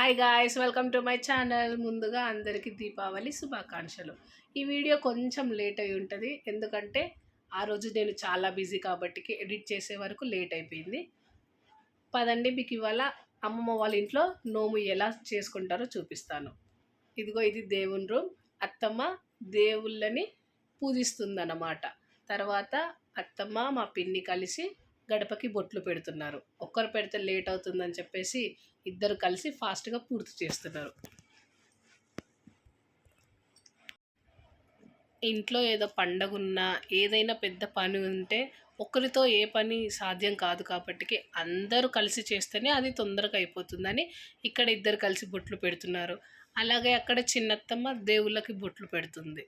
Hi guys welcome to my channel ముందుగా అందరికీ దీపావళి శుభాకాంక్షలు. ఈ వీడియో కొంచెం లేట్ అయి ఉంటుంది. ఎందుకంటే ఆ రోజు నేను చాలా బిజీ కాబట్టి ఎడిట్ చేసే వరకు లేట్ అయిపోయింది. పదండి మీకు ఇవాళ అమ్మమ్మ వాళ్ళ ఇంట్లో నోము ఎలా చేసుకుంటారో చూపిస్తాను. ఇదిగో ఇది దేవుని రూమ్ అత్తమ్మ దేవుళ్ళని పూజిస్తుందన్నమాట. తర్వాత అత్తమ్మ మా పిన్ని కలిసి గడపకి బొట్లు పెడుతున్నారు. ఒక్కరు పెడితే లేట్ అవుతుందని చెప్పేసి ఇద్దరు కలిసి ఫాస్ట్గా పూర్తి చేస్తున్నారు. ఇంట్లో ఏదో పండగ ఉన్నా ఏదైనా పెద్ద పని ఉంటే ఒకరితో ఏ పని సాధ్యం కాదు కాబట్టి అందరూ కలిసి చేస్తేనే అది తొందరగా అయిపోతుందని ఇక్కడ ఇద్దరు కలిసి బొట్లు పెడుతున్నారు. అలాగే అక్కడ చిన్నత్తమ్మ దేవుళ్ళకి బొట్లు పెడుతుంది.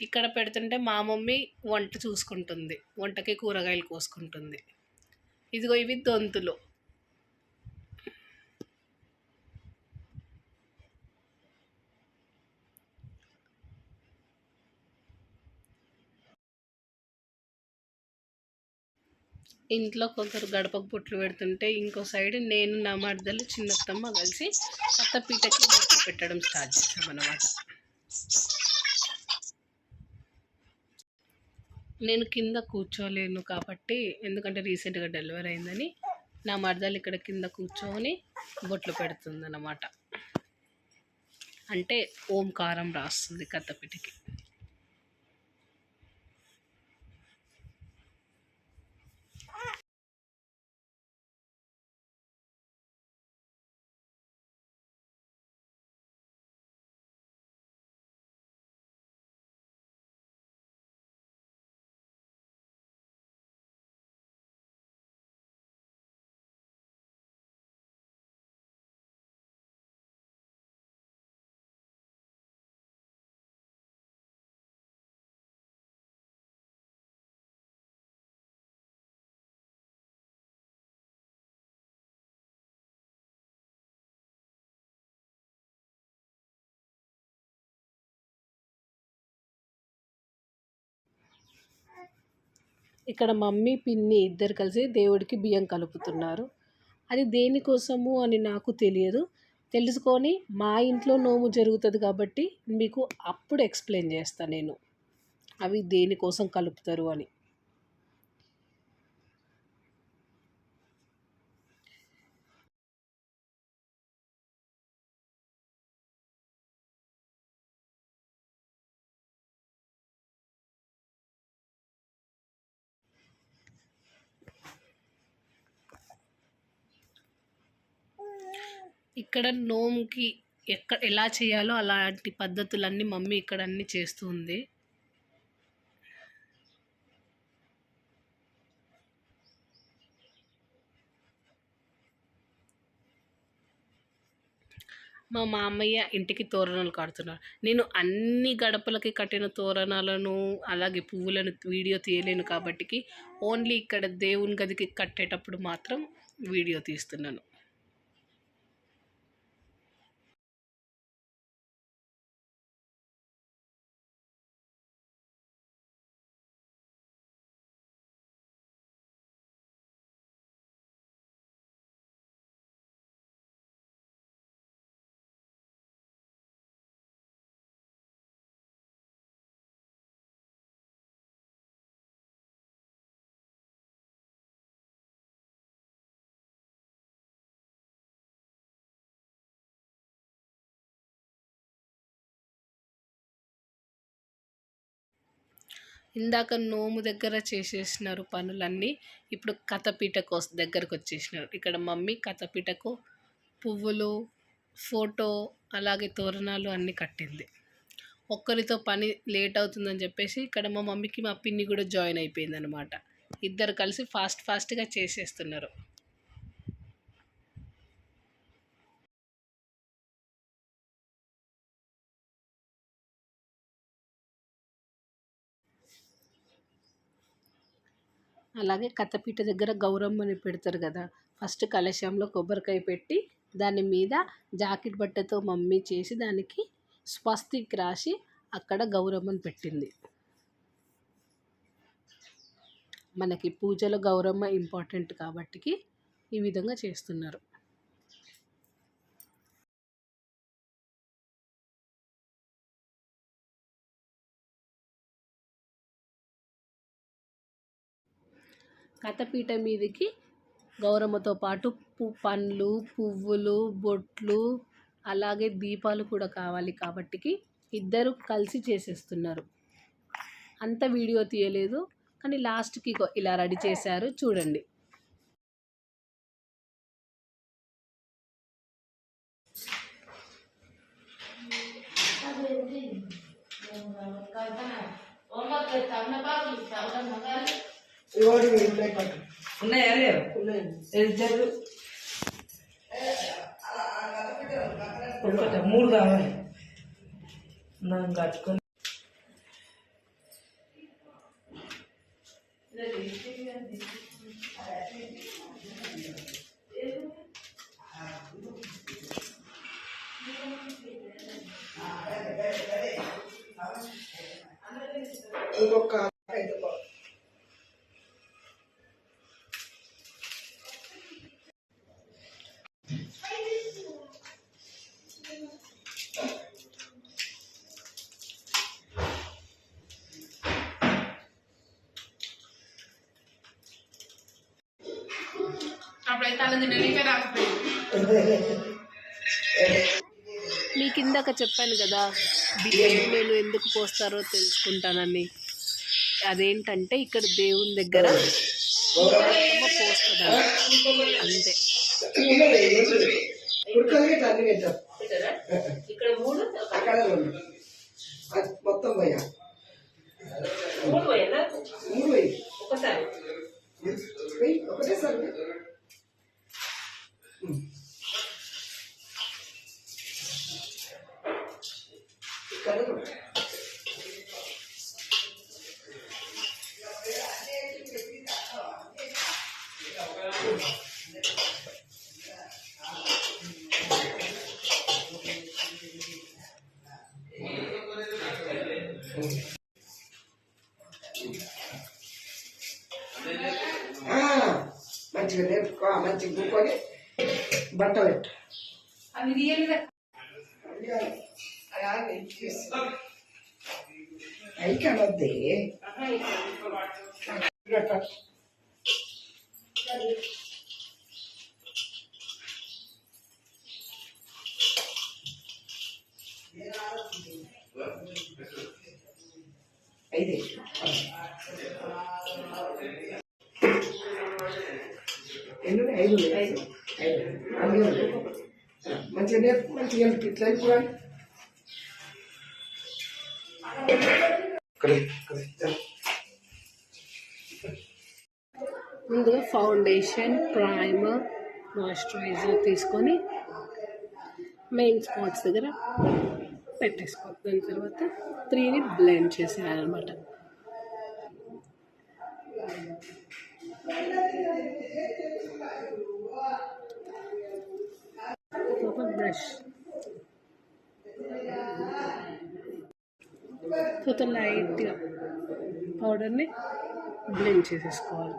ఇక్కడ పెడుతుంటే మా మమ్మీ వంట చూసుకుంటుంది. వంటకి కూరగాయలు కోసుకుంటుంది. ఇదిగో ఇవి దొంతులు. ఇంట్లో కొందరు గడపకు బొట్లు పెడుతుంటే ఇంకో సైడ్ నేను నా మర్దలు చిన్నత్తమ్మ కలిసి కొత్త పీటకి బొట్లు పెట్టడం స్టార్ట్ చేసామన్నమాట నేను కింద కూర్చోలేను కాబట్టి ఎందుకంటే రీసెంట్గా డెలివరీ అయిందని నా మరదలు ఇక్కడ కింద కూర్చొని బొట్లు పెడుతుంది అన్నమాట అంటే ఓంకారం రాస్తుంది కథపిటికి ఇక్కడ మమ్మీ పిన్ని ఇద్దరు కలిసి దేవుడికి బియ్యం కలుపుతున్నారు. అది దేనికోసము అని నాకు తెలియదు. తెలుసుకొని మా ఇంట్లో నోము జరుగుతుంది కాబట్టి మీకు అప్పుడు ఎక్స్ప్లెయిన్ చేస్తాను నేను. అవి దేనికోసం కలుపుతారు అని. ఇక్కడ నోముకి ఎక్కడ ఎలా చేయాలో అలాంటి పద్ధతులన్నీ మమ్మీ ఇక్కడ అన్నీ చేస్తుంది మా మామయ్య ఇంటికి తోరణాలు కడుతున్నారు. నేను అన్ని గడపలకి కట్టిన తోరణాలను అలాగే పువ్వులను వీడియో తీయలేను కాబట్టి ఓన్లీ ఇక్కడ దేవుని గదికి కట్టేటప్పుడు మాత్రం వీడియో తీస్తున్నాను. ఇందాక నోము దగ్గర చేసేసినారు పనులన్నీ ఇప్పుడు కథపీటకు దగ్గరకు వచ్చేసినారు ఇక్కడ మమ్మీ కథపీటకు పువ్వులు ఫోటో అలాగే తోరణాలు అన్నీ కట్టింది. ఒక్కరితో పని లేట్ అవుతుందని చెప్పేసి ఇక్కడ మా మమ్మీకి మా పిన్ని కూడా జాయిన్ అయిపోయింది అనమాట ఇద్దరు కలిసి ఫాస్ట్ ఫాస్ట్గా చేసేస్తున్నారు. అలాగే కథపీట దగ్గర గౌరమ్మని పెడతారు కదా. ఫస్ట్ కలశంలో కొబ్బరికాయ పెట్టి దాని మీద జాకెట్ బట్టతో మమ్మీ చేసి దానికి స్వస్తిక్ రాసి అక్కడ గౌరమ్మని పెట్టింది. మనకి పూజలో గౌరమ్మ ఇంపార్టెంట్ కాబట్టి ఈ విధంగా చేస్తున్నారు. కథపీట మీదకి గౌరమ్మతో పాటు పు పండ్లు పువ్వులు బొట్లు అలాగే దీపాలు కూడా కావాలి కాబట్టికి ఇద్దరు కలిసి చేసేస్తున్నారు. అంత వీడియో తీయలేదు కానీ లాస్ట్కి ఇలా రెడీ చేశారు చూడండి. ఎవరు ఉన్నాయి లేవు? ఇద్దరు ఒకటి మూడు కావాలి. మనం కట్టుకొని. ఇంకొక మీ కిందక చెప్పాను కదా బియ్యం నేను ఎందుకు పోస్తారో తెలుసుకుంటానని. అదేంటంటే ఇక్కడ దేవుని దగ్గర పోస్తుందంట అంతే మొత్తం పోయా మూడు పోయేనా మూడు పోయి. ఒకసారి. ఒకటేసారి. మంచిగా నేర్పుకో మంచిగా కూకొని బట్ట పెట్టు. అవి అనొద్ది అయితే ఎన్ని ఉన్నాయి? ఐదు ఉన్నాయి. ఐదు ఐదు అన్ని ఉన్నాయి. మంచిగా నేర్పు మంచిగా. ఇట్లా ముందుగా ఫౌండేషన్ ప్రైమర్ మాయిశ్చరైజర్ తీసుకొని మెయిన్ స్పాట్స్ దగ్గర పెట్టేసుకోవాలి దాని తర్వాత త్రీని బ్లెండ్ చేసేయాలన్నమాట బ్రష్ తర్వాత లైట్గా పౌడర్ని బ్లెండ్ చేసేసుకోవాలి.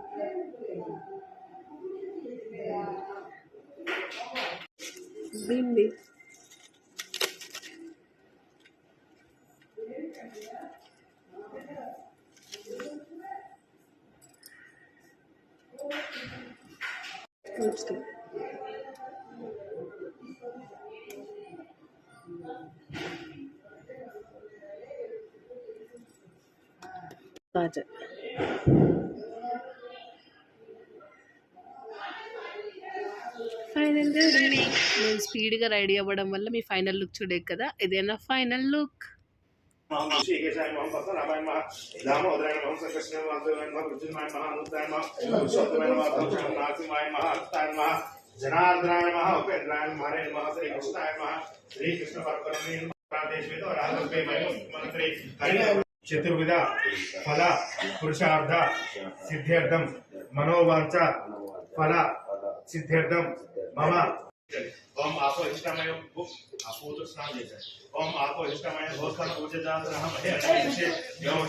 దీన్ని లిప్స్టిక్ కాజల్ ఫైనల్గా రెడీ నేను స్పీడ్గా రెడీ అవ్వడం వల్ల మీ ఫైనల్ లుక్ చూడే కదా? ఇదేనా ఫైనల్ లుక్ जनार्दनाय श्री कृष्णाय श्री कृष्ण प्रादेश मंत्री हरि चतुर्विध फल पुरुषार्थ सिद्ध्यर्थम मनोवांच फल सिद्ध्यर्थम मम ఓం ఆపో ఇష్టమయ అపూత స్నానం చేశారు ఓం ఆపో ఇష్టమైన భోస్కర పూజ జాతరహ మహే అభిషే యోం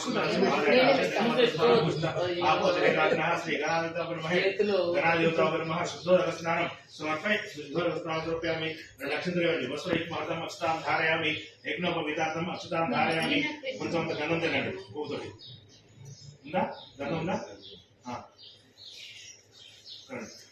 ఆపో దిగాజన శ్రీ గణాధిత బ్రహ్మహే గణాధిత బ్రహ్మ శుద్ధోదక స్నానం సమర్పయ శుద్ధోదక స్నానం సమర్పయామి నక్షత్రయోని వస్త్రైక్ మహతం అక్షతాం ధారయామి యజ్ఞోపవితార్థం అక్షతాం ధారయామి కొంచెం గంధం తినండి పువ్వుతోటి ఉందా గంధం ఉందా ఆ.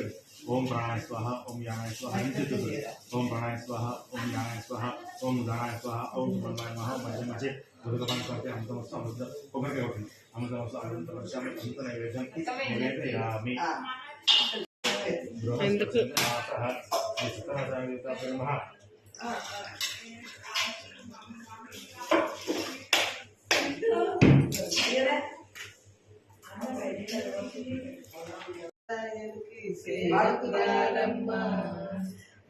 చేయించండి ఓం ప్రాణాయ స్వాహ ఓం యానాయ స్వాహ అని చేతులు ఓం ప్రాణాయ స్వాహ ఓం యానాయ స్వాహ ఓం ఉదానాయ స్వాహ ఓం సుబ్రహ్మణ్య మహా మధ్య మధ్య దుర్గపని కంటే అమృతం వస్తూ అమృతం కొబ్బరికాయ కొట్టింది అమృతం వస్తూ అమృతం వర్షాన్ని అమృత నైవేద్యం నివేదయామి ఎందుకు? మహా సేవకురాలమ్మ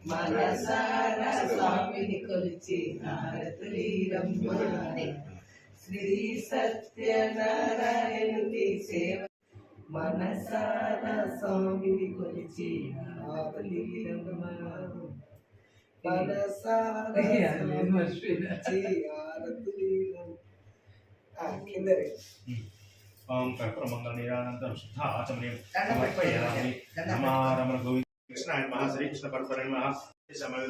మనసార స్వామిని కొలిచి హారతులీరమ్మ శ్రీ సత్యనారాయణుని సేవ. మనసార స్వామిని కొలిచి హారతులీరమ్మ మనసార స్వామిని హారతులీరమ్మ కింద कर्पूरमंगल निरानंदम शुद्ध आचमनीय नमः रमण गोविंद कृष्णाय नमः श्री कृष्ण परम्परे नमः समय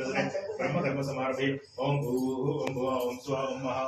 ब्रह्म कर्म समारभे ओम भू ओम भुवा ओम स्वा ओम महा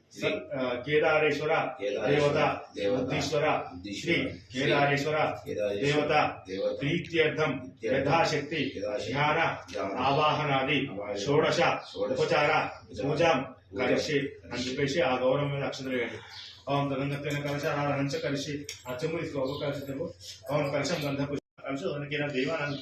ಕೇದಾರೇಶ್ವರ ದೇವತಾ ಬುದ್ಧೀಶ್ವರ ಶ್ರೀ ಕೇದಾರೇಶ್ವರ ದೇವತಾ ಪ್ರೀತ್ಯರ್ಥಂ ಯಥಾಶಕ್ತಿ ಧ್ಯಾನ ಆವಾಹನಾದಿ ಷೋಡಶ ಉಪಚಾರ ಪೂಜಾಂ ಕಲಿಸಿ అని చెప్పేసి ఆ గౌరవం మీద అక్షతలు వేయండి అవును గంధత్వైన కలిసి ఆ రంచ కలిసి ఆ చెమ్ము తీసుకో కలిసి అవును కలిసి గంధపు కలిసి దేవానంద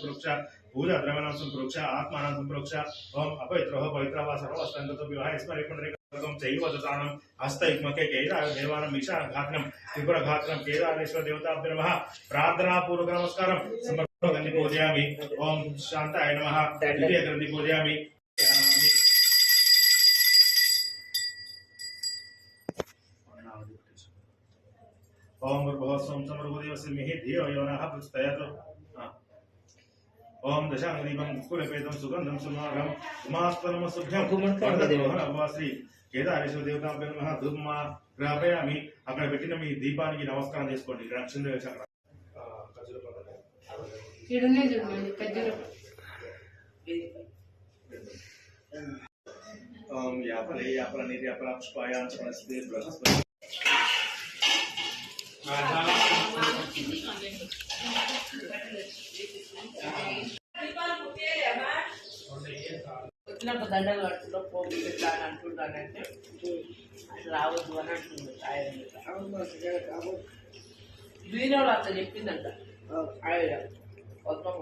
పురుక్ష పూజ ద్రవణం సంప్రోక్ష ఆత్మానం సంప్రోక్ష ఓం అపవిత్రో పవిత్ర వా సర్వస్తంగతో వివాహ స్మరే పునరేకం చైవ దతానం హస్తయుగ్మకే కేద దేవానం ఈశాన ఘాతనం త్రిపుర ఘాతనం కేదారేశ్వర దేవతాభ్య నమః. ప్రార్థనా పూర్వక నమస్కారం. సమర్పణ గంధి పూజయామి. ఓం శాంతాయ నమః. ద్వితీయ గ్రంథి పూజయామి. ఓం దశాంగదీపం కులపేతం సుగంధం సుమాగం ఉమాస్పనమసుభ్యం శ్రీ కేదారేశ్వర దేవతాభ్యం నమః ధూమా గ్రాపయామి అక్కడ పెట్టిన మీ దీపానికి నమస్కారం చేసుకోండి. ఖర్జూర ఓం యాపలే యాపల పుష్పాయాంచ వనస్పతి బృహస్పతి వచ్చినప్పుడు దండలు కట్టులో పోగు పెట్టా అని అంటున్నానంటే రావద్దు అని అంటుంది ఆయన కాబోతు. వీణోళ్ళు అట్లా చెప్పిందంట ఆయన మొత్తం